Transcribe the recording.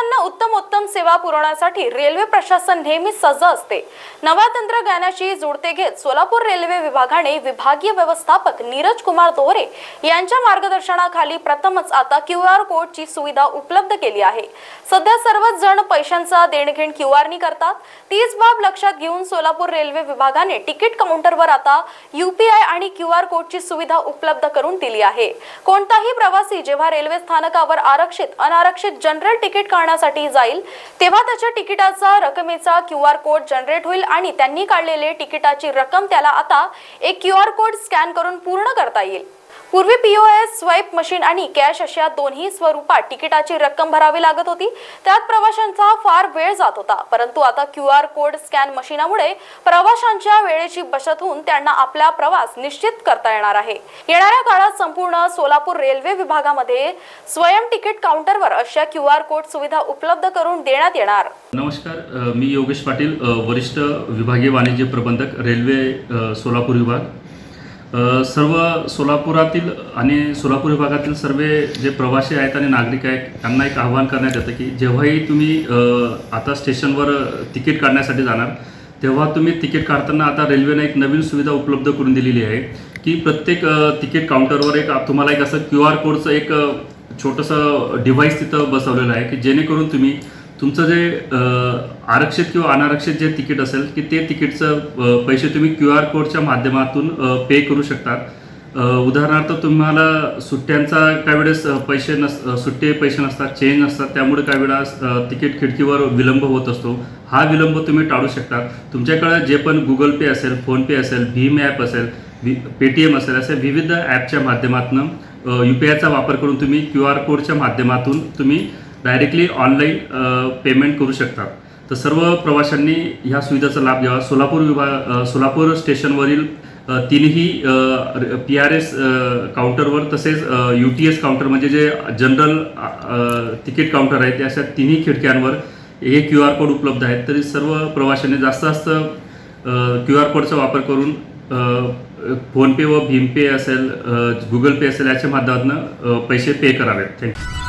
प्रवाशांना उत्तम उत्तम सेवा पुरवण्यासाठी रेल्वे प्रशासन नेहमी सज्ज असते. नव्या तंत्रज्ञानाशी जुळते घेत सोलापूर रेल्वे विभागाने विभागीय व्यवस्थापक नीरज कुमार दोहरे यांच्या मार्गदर्शनाखाली प्रथमच आता क्यू आर कोडची सुविधा उपलब्ध केली आहे. सध्या सर्वच जण पैशांचा देणघेण क्यू आरनी करतात. तीच बाब लक्षात घेऊन सोलापूर रेल्वे विभागाने तिकीट काउंटरवर आता युपीआय आणि क्यू आर कोडची सुविधा उपलब्ध करून दिली आहे. कोणताही प्रवासी जेव्हा रेल्वे स्थानकावर आरक्षित अनारक्षित जनरल तिकीट करण्यासाठी जाईल. तेव्हा त्याच्या तिकिटाचा रकमेचा क्यू आर कोड जनरेट होईल आणि त्यांनी काढलेले तिकिटाची रक्कम त्याला आता एक क्यू आर कोड स्कॅन करून पूर्ण करता येईल. पूर्वी पीओएस स्वाईप मशीन आणि कॅश अशा दोन्ही स्वरूपात तिकिटाची रक्कम भरावी लागत होती. त्यात प्रवाशांचा फार वेळ जात होता. परंतु आता क्यू आर कोड स्कॅन मशीनामुळे प्रवाशांच्या वेळेची बचत होऊन त्यांना आपला प्रवास निश्चित करता येणार आहे. येणाऱ्या काळात संपूर्ण सोलापूर रेल्वे विभागामध्ये स्वयं तिकीट काउंटरवर अशा क्यू आर कोड सुविधा उपलब्ध करून देण्यात येणार. नमस्कार मी योगेश पाटील वरिष्ठ विभागीय वाणिज्य प्रबंधक रेल्वे सोलापूर विभाग. सर्व सोलापुरातील आणि सोलापूर विभागातील सर्व जे प्रवासी आहेत आणि नागरिक आहेत त्यांना एक आव्हान करण्यात येतं की जेव्हाही तुम्ही आता स्टेशनवर तिकीट काढण्यासाठी जाणार तेव्हा तुम्ही तिकीट काढताना आता रेल्वेने एक नवीन सुविधा उपलब्ध करून दिलेली आहे की प्रत्येक तिकीट काउंटरवर एक तुम्हाला एक असं क्यू आर कोडचं एक छोटंसं डिव्हाइस तिथं बसवलेलं आहे की जेणेकरून तुम्ही तुमचं जे आरक्षित किंवा अनारक्षित जे तिकीट असेल की ते तिकीटचं पैसे तुम्ही क्यू आर कोडच्या माध्यमातून पे करू शकता. उदाहरणार्थ तुम्हाला सुट्ट्यांचा काही वेळेस पैसे नस सुट्टे पैसे नसतात चेंज नसतात त्यामुळे काही वेळेस तिकीट खिडकीवर विलंब होत असतो. हा विलंब तुम्ही टाळू शकता. तुमच्याकडे जे पण गुगल पे असेल फोनपे असेल भीम ॲप असेल वि पेटीएम असेल असे विविध ॲपच्या माध्यमातून यू पी आयचा वापर करून तुम्ही क्यू आर कोडच्या माध्यमातून तुम्ही डायरेक्टली ऑनलाईन पेमेंट करू शकता तर सर्व प्रवाशांनी ह्या सुविधेचा लाभ घ्यावा. सोलापूर विभाग सोलापूर स्टेशनवरील तीनही पी आर एस काउंटरवर तसेच यू टी एस काउंटर म्हणजे जे जनरल तिकीट काउंटर आहेत अशा तिन्ही खिडक्यांवर हे क्यू आर कोड उपलब्ध आहेत. तरी सर्व प्रवाशांनी जास्त जास्त क्यू आर कोडचा वापर करून फोनपे व भीमपे असेल गुगल पे असेल याच्या माध्यमातून पैसे पे करावेत. थँक्यू